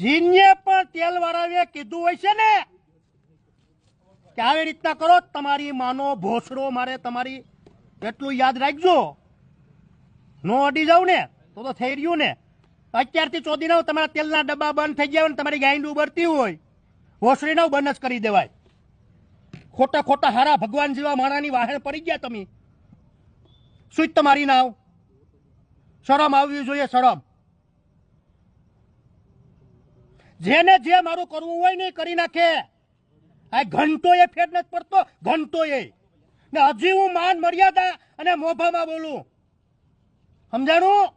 જીને પણ તેલ વાળાએ કીધું હોય છે ને કે આવી રીતના કરો, તમારી માનો ભોસડો મારે તમારી એટલું યાદ રાખજો. નો અડી જાવ ને, તો તો થઈ રહ્યું ને. અત્યારથી ચોદી નવ તમારા તેલના ડબ્બા બંધ થઈ ગયા હોય ને, તમારી ગાયંડ ઉબરતી હોય, ભોસડી નવ બંધ જ કરી દેવાય. ખોટા ખોટા હારા ભગવાન જેવા માણાની વાહણ પડી ગયા તમે. શું જ તમારી નાવ શરમ આવવી જોઈએ, શરમ. જેને જે મારું કરવું હોય ને કરી નાખે. આ ઘંટો એ ફેર નથી પડતો ઘંટો એ ને હજી હું માન મર્યાદા અને મોભામાં બોલું. સમજાણું?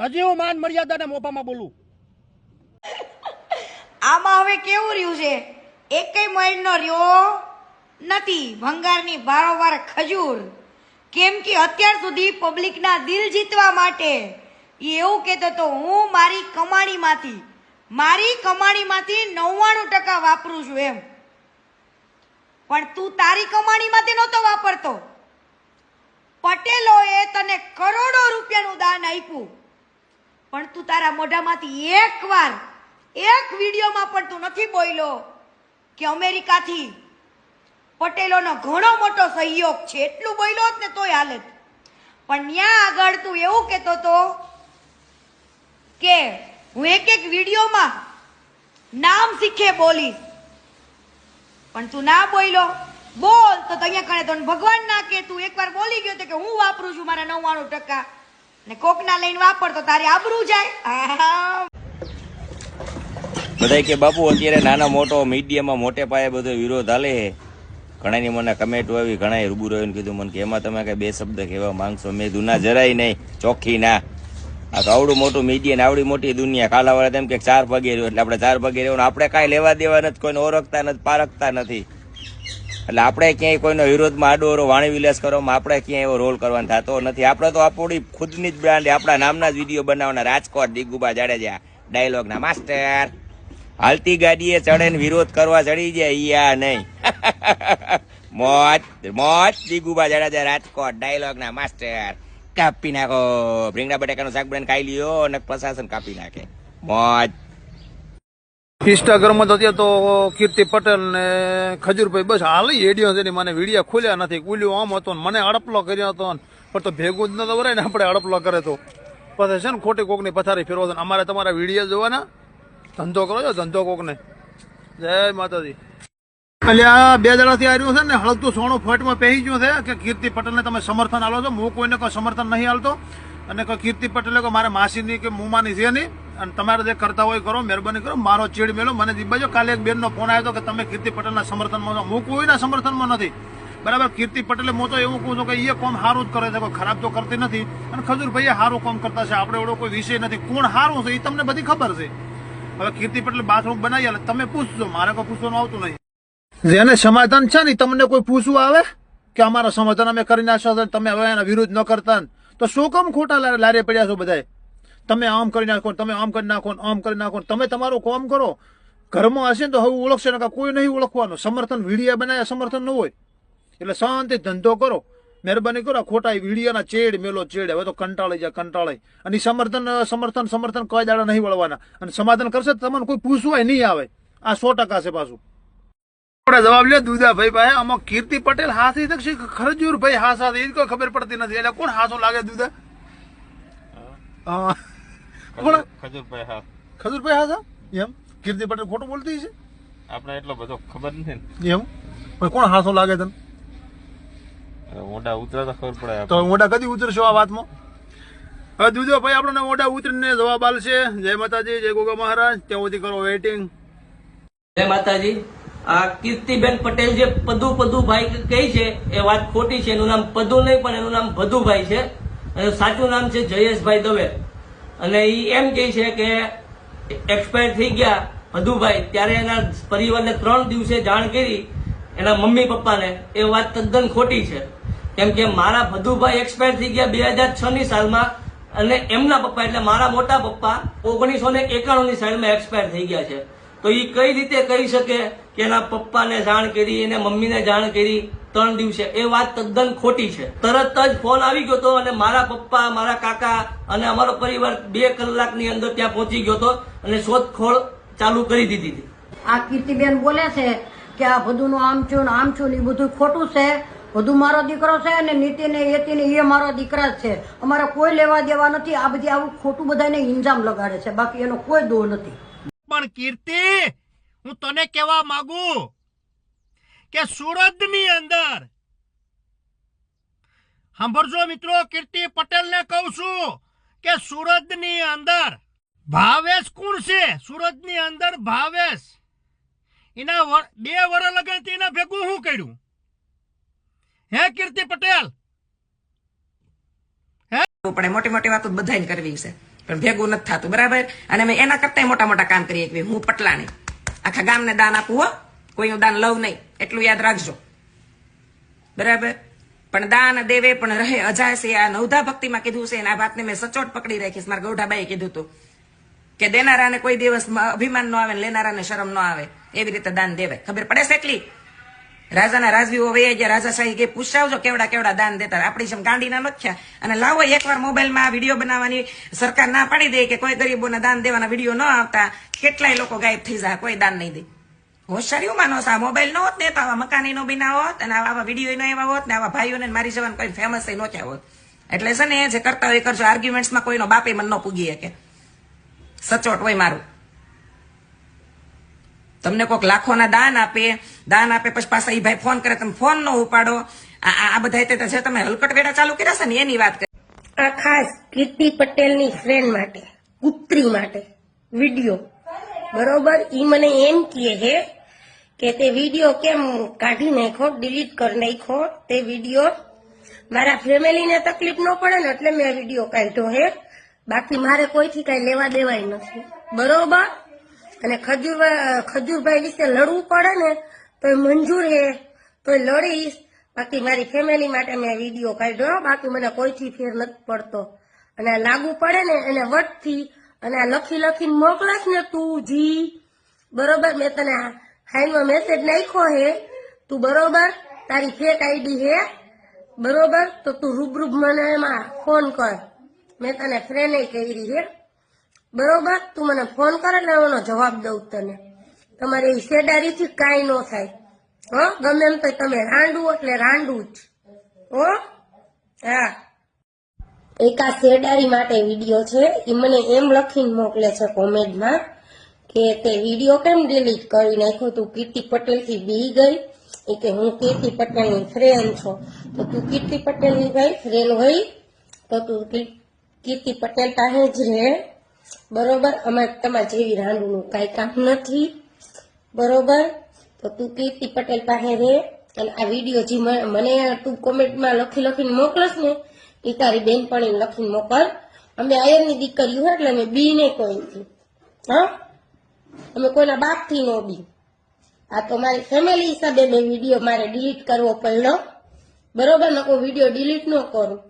હજી હું માન મર્યાદા અને મોભામાં બોલું. આમાં હવે કેવું રહ્યું છે? એકેય મહિનો રહ્યો. નથી, ભંગારની વારંવાર ખજૂર. કેમ કે અત્યાર સુધી પબ્લિકના દિલ જીતવા માટે. એ એવું કહેતો તો હું મારી કમાણીમાંથી મારી કમાણીમાંથી નવ્વાણું ટકા વાપરું છું એમ. પણ તું તારી કમાણીમાંથી નહોતો વાપરતો. પટેલોએ તને કરોડો રૂપિયાનું દાન આપ્યું. પણ તું તારા મોઢામાંથી એક વાર એક વિડીયોમાં પણ તું નથી બોલ્યો કે અમેરિકાથી પટેલોનો ઘણો મોટો સહયોગ છે. એટલું બોલ્યો જ ને તોય હાલત પણ ત્યાં આગળ તું એવું કહેતો તો કે હું એક એક વિડીયોમાં નામ શીખે બોલીશ. પણ તું ના બોલો બોલ તો અહીંયા કણે તો ભગવાન ના કે તું એકવાર બોલી ગયો તો કે હું વાપરું છું મારા નવ્વાણું ટકા. ને કોકના લઈને વાપર તો તારી આબરું જાય. બધા કે બાપુ, અત્યારે નાના મોટો, મીડિયામાં મોટે પાયે બધો વિરોધ હાલે ઘણાની મને કમેન્ટ આવી ઘણા રૂબરૂ કીધું, મને કે એમાં તમે કઈ બે શબ્દ કહેવા માંગશો? મેં દુના જરાય નહીં, ચોખ્ખી ના. આ આવડું મોટું મીડિયા આવડી મોટી દુનિયા. કાલાવાળા તેમ કે ચાર પગે રહ્યો એટલે આપણે ચાર પગે રહ્યો આપણે કાંઈ લેવા દેવા નથી, કોઈને ઓળખતા નથી, પારખતા નથી. એટલે આપણે ક્યાંય કોઈનો વિરોધમાં આડોરો વાણી વિલાસ કરવામાં આપણે ક્યાંય એવો રોલ કરવાનો થતો નથી. આપણે તો આપણી ખુદની જ બ્રાન્ડ આપણા નામના જ વીડિયો બનાવવાના. રાજકોટ, દિગુબા જાડેજા ડાયલોગના માસ્ટર હાલતી ગાડીએ ચડે ને વિરોધ કરવા ચડી જાય યા નહીં. મોજ મોજ, દિગુબા જાડેજા, રાજકોટ ડાયલોગના માસ્ટર કાપી નાખો. ભીંગડા, બટાકાનું શાક બનાવીને ખાઈ લ્યો અને પ્રશાસન કાપી નાખે. મોજ. ઇન્સ્ટાગ્રામમાં તો અત્યારે તો કીર્તિ પટેલ ને ખજૂરભાઈ બસ હાલી એડિયો છે મને વીડિયો ખોલ્યા નથી. ખુલ્યો આમ હતો ને મને અડપલો કર્યો હતો પણ તો ભેગું જ ન તો ને આપણે અડપલો કરે તો. પછી છે ને ખોટી કોકની પથારી ફેરવો અમારે તમારા વીડિયો જોવાના? ધંધો કરો છો ધંધો કોકને. જય માતાજી. આ બે દાડાથી આવ્યું છે ને, હળગતું સોનું ફટમાં પહેરી ગયું છે કે કીર્તિ પટેલને તમે સમર્થન આલો છો? હું કોઈને કોઈ સમર્થન નહીં આલતો અને કોઈ કીર્તિ પટેલે કોઈ મારે માસીની કે મુમાની છે નહીં. અને તમારે જે કરતા હોય કરો, મહેરબાની કરો. મારો ચીડ મેલો. મને દીબાજો કાલે એક બેનનો ફોન આવ્યો હતો કે તમે કીર્તિ પટેલના સમર્થનમાં છો. હું કોઈના સમર્થનમાં નથી. બરાબર? કીર્તિ પટેલે, હું તો એવું કહું છું કે એ કોમ સારું જ કરે છે. કોઈ ખરાબ તો કરતી નથી. અને ખજૂરભાઈ સારું કામ કરતા છે. આપણે એવડો કોઈ વિષય નથી. કોણ સારું છે? એ તમને બધી ખબર છે. હવે કીર્તિ પટેલ બાથરૂમ બનાવી તમે પૂછજો મારે કોઈ પૂછવાનું આવતું નહીં. જેને સમાધાન છે ને તમને કોઈ પૂછવું આવે? કે અમારા સમાધાન અમે કરી નાખશો તમે હવે એના વિરુદ્ધ ન કરતા તો શું કામ ખોટા લારે પડ્યા છો બધાય? તમે આમ કરી નાખો તમે આમ કરી નાખો આમ કરી નાખો તમે તમારું કામ કરો. ઘરમાં હશે ને તો હવે ઓળખશે ને કોઈ નહીં ઓળખવાનું. સમર્થન વિડીયા બનાવ્યા સમર્થન ન હોય. એટલે શાંતિ ધંધો કરો. મહેરબાની કરો ખોટા વીડિયાના ચેડ મેલો ચેડ. હવે તો કંટાળી જાય, કંટાળાય. અને સમર્થન સમર્થન સમર્થન કોઈ દાડા નહીં વળવાના. અને સમાધાન કરશે તમને કોઈ પૂછવાય નહીં આવે. આ સો ટકા છે પાછું. આપણે જવાબ લે દુદા ભાઈ પાસે. આમાં કીર્તિ પટેલ હાથી છે ખરજુર ભાઈ હાસ હાથ એ કોઈ ખબર પડતી નથી. એટલે કોણ હાસો લાગે દુદા હા. હાસ ખજૂરભાઈ હા ખજૂરભાઈ હાસા એમ? કીર્તિ પટેલ ખોટું બોલતી છે આપણે એટલો બધો ખબર નથી એમ? પણ કોણ હાસો લાગે તને? મોઢા ઉતરે તો ખબર પડે તો મોઢા કદી ઉતરશો આ વાતમાં? હવે દુદો ભાઈ આપણને મોઢા ઉતરીને જવાબ આલશે. જય માતાજી જય ગોગા મહારાજ. ત્યાં સુધી કરો વેઇટિંગ જય માતાજી. આ કીર્તિબેન પટેલ જે પદુ પદુભાઈ કહે છે, એ વાત ખોટી છે. એનું નામ પદુ નહીં, પણ એનું નામ ભદુભાઈ છે. અને સાચું નામ છે જયેશભાઈ દવે. અને એ એમ કહે છે કે એક્સપાયર થઈ ગયા ભદુભાઈ. ત્યારે એના પરિવારને ત્રણ દિવસે જાણ કરી એના મમ્મી પપ્પાને. એ વાત તદ્દન ખોટી છે. કેમ કે મારા ભદુભાઈ એક્સપાયર થઈ ગયા બે હજાર છ ની સાલમાં અને એમના પપ્પા, એટલે મારા મોટા પપ્પા ઓગણીસો ને એકાણું ની સાલમાં એક્સપાયર થઈ ગયા છે. તો એ કઈ રીતે કહી શકે કે એના પપ્પાને જાણ કરી, એને મમ્મીને જાણ કરી ત્રણ દિવસે? એ વાત તદ્દન ખોટી છે. તરત જ ફોન આવી ગયો હતો અને મારા પપ્પા, મારા કાકા અને અમારો પરિવાર બે કલાકની અંદર ત્યાં પહોંચી ગયો હતો અને શોધખોળ ચાલુ કરી દીધી હતી. આ કીર્તિબેન બોલે છે કે આ બધું આમ છું આમ છું એ બધું ખોટું છે. બધું મારો દીકરો છે અને નીતિને ને યતિ એ મારો દીકરા જ છે. અમારે કોઈ લેવા દેવા નથી. આ બધી આવું ખોટું બધાને ઇન્જામ લગાડે છે. બાકી એનો કોઈ દોર નથી. પણ કીર્તિ, હું તને કહેવા માંગુ કે સુરતની અંદર સાંભળજો મિત્રો, કીર્તિ પટેલને કહું છું કે સુરતની અંદર ભાવેશ કોણ છે? સુરતની અંદર ભાવેશ. એના બે વર્ષ લગન એના ભેગું શું કર્યું? હે કીર્તિ પટેલ? હે? પણ મોટી મોટી વાતો બધાને કરવી છે. પણ ભેગું નથી થતું, બરાબર? અને અમે એના કરતા મોટા મોટા કામ કરીએ કે હું ને આખા ગામને દાન આપું, હો. કોઈનું દાન લઉં નહીં. એટલું યાદ રાખજો. બરાબર? પણ દાન દેવે, પણ રહે, અજાય છે. આ નવધા ભક્તિમાં કીધું છે, અને આ વાતને મેં સચોટ પકડી રાખીશ મારા ગૌઢાબાઈએ કીધું હતું કે દેનારાને કોઈ દિવસ અભિમાન ન આવે લેનારાને શરમ ન આવે. એવી રીતે દાન દેવાય. ખબર પડે છે એટલી? રાજાના રાજવીઓ વૈયા ગયા રાજાશાહી કે પૂછાવજો કેવડા કેવડા દાન દેતા. આપણી જેમ ગાંડીના નખ્યા અને લાવો એકવાર મોબાઈલમાં આ વીડિયો બનાવવાની સરકાર ના પાડી દે કે કોઈ ગરીબોના દાન દેવાના વીડિયો ન આવતા. કેટલાય લોકો ગાયબ થઈ જાય, કોઈ દાન નહીં દે. હોશિયારી માનો આ મોબાઈલ નો હોત ને તો આવા મકાની નો બી ના હોત અને આવા વીડિયો નો એવા હોત ને આવા ભાઈઓને મારી જવાનું કોઈ ફેમસ એ થયા હોત. એટલે છે ને જે કરતા હોય એ કરજો. આર્ગ્યુમેન્ટ્સમાં કોઈનો બાપે મન ન પૂગી શકે. સચોટ હોય મારું. તમને કોઈક લાખોના દાન આપે દાન આપે પછી પાછા એ ભાઈ ફોન કરે, તમે ફોન નો ઉપાડો. આ બધા જે તમે હલકટ વેડા ચાલુ કર્યા છે ને, એની વાત કરી. આ ખાસ કીર્તિ પટેલની ફ્રેન્ડ માટે, પુત્રી માટે વીડિયો. બરોબર? ઈ મને એમ કહે છે કે તે વીડિયો કેમ કાઢી નાખો ડિલીટ કરી નાખો તે વીડિયો મારા ફેમિલીને તકલીફ ન પડે ને, એટલે મેં વીડિયો કાઢ્યો હે. બાકી મારે કોઈથી કઈ લેવા દેવાય નથી. બરોબર? અને ખજૂર ખજૂરભાઈ વિશે લડવું પડે ને તો મંજૂર હે તો લડીશ. બાકી મારી ફેમિલી માટે મેં વીડિયો કાઢ્યો, બાકી મને કોઈથી ફેર નથી પડતો. અને લાગુ પડે ને, એને વટથી અને લખી લખીને મોકલાશ ને તું જી. બરોબર? મેં તને હાઈમાં મેસેજ નાખ્યો હે, તું બરોબર? તારી ફેક આઈડી હે? બરોબર? તો તું રૂબરૂબ મને એમાં ફોન કર. મેં તને ફ્રેન્ડ કરી હે. બરોબર? તું મને ફોન કરે ને એનો જવાબ દઉં તને. તમારે એ શેડારીથી કાંઈ ન થાય. હો? ગમે એમ તો તમે રાંડવું એટલે રાંડવું જ. હો? હા. એક આ શેડારી માટે વીડિયો છે. એ મને એમ લખીને મોકલે છે કોમેન્ટમાં કે તે વીડિયો કેમ ડિલીટ કરી નાખ્યો? તું કીર્તિ પટેલથી બી ગઈ. એ કે હું કીર્તિ પટેલની ફ્રેન્ડ છો. તો તું કીર્તિ પટેલની ભાઈ ફ્રેન્ડ હોય? તો તું કીર્તિ પટેલ પાસે જ રહે. બરોબર? અમારે તમારા જેવી રાંડુનું કાંઈ કામ નથી. બરોબર? તો તું કીર્તિ પટેલ પાસે રે અને આ વીડિયો જે મને તું કોમેન્ટમાં લખી લખીને મોકલસ ને, એ તારી બેનપણી લખીને મોકલ. અમે આયરની દીકરીઓ હોય એટલે અમે બી ને કોઈથી હા? અમે કોઈના બાપથી નો બી. આ તો મારી ફેમિલી હિસાબે મેં વીડિયો મારે ડિલીટ કરવો પડ્યો. બરોબર? ને કોઈ વીડિયો ડિલીટ ન કરું.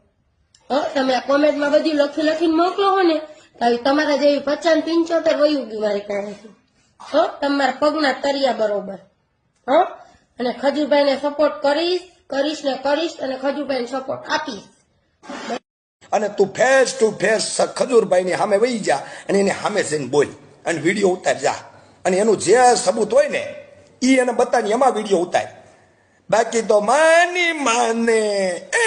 હા, તમે આ કોમેન્ટમાં બધું લખી લખીને મોકલો હો ને. આવી તમારા જેવી પચાસ પંચોતેર વયું ગયું મારી પાસેથી હો, તમારા પગના તરિયા બરોબર. હો, અને ખજૂરભાઈને સપોર્ટ કરીશ કરીશ ને કરીશ અને ખજૂરભાઈને સપોર્ટ આપીશ. અને તું ફેસ ટુ ફેસ ખજૂરભાઈની સામે વહી જા અને એને સામે જઈને બોલ અને વીડિયો ઉતાર જા. અને એનું જે સબૂત હોય ને એ એને બતાવી એમાં વીડિયો ઉતાર. બાકી તો માની માને,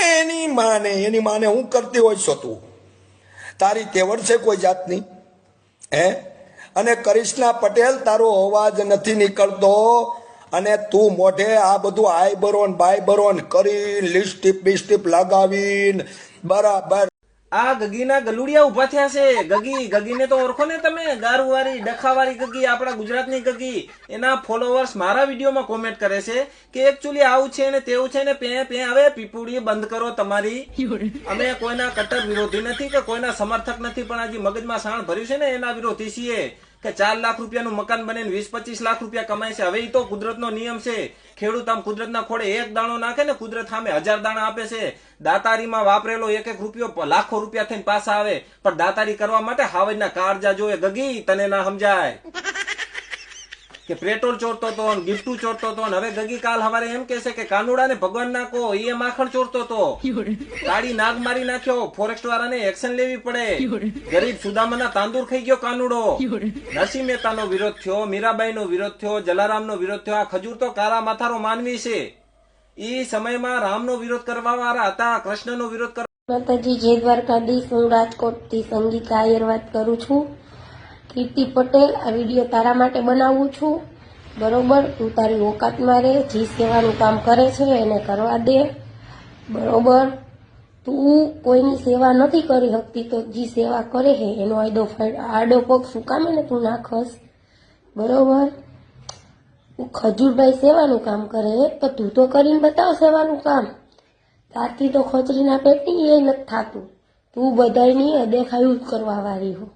એની માને એની માને હું કરતી હોય છો તું? તારી તેવડ છે કોઈ જાતની? હે? અને કરિશ્ના પટેલ, તારો અવાજ નથી નીકળતો. અને તું મોઢે આ બધું આઈ બરોન બાય બરોન કરી લિસ્ટીપ બિસ્ટિપ લગાવીને બરાબર આ ગગીના ગલુડિયા ઊભા થયા છે. ગગી, ગગીને તો ઓળખો ને તમે? ગારુવારી ડખાવારી ગગી, આપણા ગુજરાતની ગગી. એના ફોલોવર્સ મારા વિડીયોમાં કોમેન્ટ કરે છે કે એકચ્યુઅલી આવું છે ને તેવું છે ને પે પે, હવે પીપુડી બંધ કરો તમારી. અમે કોઈના કટ્ટર વિરોધી નથી કે કોઈના સમર્થક નથી, પણ આજે મગજમાં સાણ ભર્યું છે ને એના વિરોધી છીએ. કે ચાર લાખ રૂપિયાનું મકાન બને વીસ પચીસ લાખ રૂપિયા કમાય છે. હવે એ તો કુદરતનો નિયમ છે. ખેડૂત આમ કુદરતના ખોડે એક દાણો નાખે ને કુદરત સામે હજાર દાણા આપે છે. દાતારીમાં વાપરેલો એક એક રૂપિયો લાખો રૂપિયા થઈને પાછા આવે. પણ દાતારી કરવા માટે હાવજના કાળજા જોવે. ગગી, તને ના સમજાય. કે પેટ્રોલ ચોરતો હતો ને ગિફ્ટું ચોરતો હતો ને હવે ગગી કાલ હવારે એમ કહેશે કે કાનુડાને ભગવાન નાખો એ માખણ ચોરતો હતો. ગાડી નાગ મારી નાખ્યો ફોરેસ્ટ વાળાને એક્શન લેવી પડે. ગરીબ સુદામાના તાંદુર ખાઈ ગયો કાનુડો. નરસિંહ મહેતાનો વિરોધ થયો મીરાબાઈનો વિરોધ થયો જલારામનો વિરોધ થયો. આ ખજૂર તો કાળા માથારો માનવી છે. એ સમયમાં રામનો વિરોધ કરવા વાળા હતા કૃષ્ણનો વિરોધ કરવા માતાજી જય દ્વારકાધીશ હું રાજકોટથી સંગીતા આયર વાત કરું છું. કીર્તિ પટેલ, આ વીડિયો તારા માટે બનાવું છું. બરોબર? તું તારી ઓકાતમાં રહે, જે સેવાનું કામ કરે છે એને કરવા દે. બરોબર? તું કોઈની સેવા નથી કરી શકતી તો જે સેવા કરે છે, એનો આડો આડો પગ શું કામ ને તું નાખસ? બરોબર? ખજૂરભાઈ સેવાનું કામ કરે, તો તું તો કરીને બતાવ સેવાનું કામ. તારથી તો ખોચરીના પેટની એ નથી થાતું. તું બધાની અદેખાયું જ કરવા વાળી હો.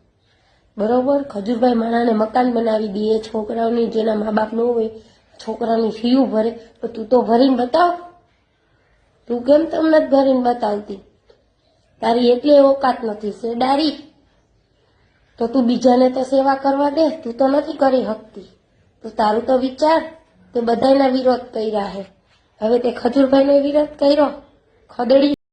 બરોબર? ખજૂરભાઈ માણાને મકાન બનાવી દે એ છોકરાઓની જેના મા બાપ ન હોય છોકરાની ફીયું ભરે. તો તું તો ભરીને બતાવ. તું કેમ તમને જ ભરીને બતાવતી? તારી એટલી ઓકાત નથી શેડારી તો તું બીજાને તો સેવા કરવા દે, તું તો નથી કરી શકતી. તો તારું તો વિચાર તે બધાના વિરોધ કર્યા હે. હવે તે ખજૂરભાઈનો વિરોધ કર્યો? ખદડી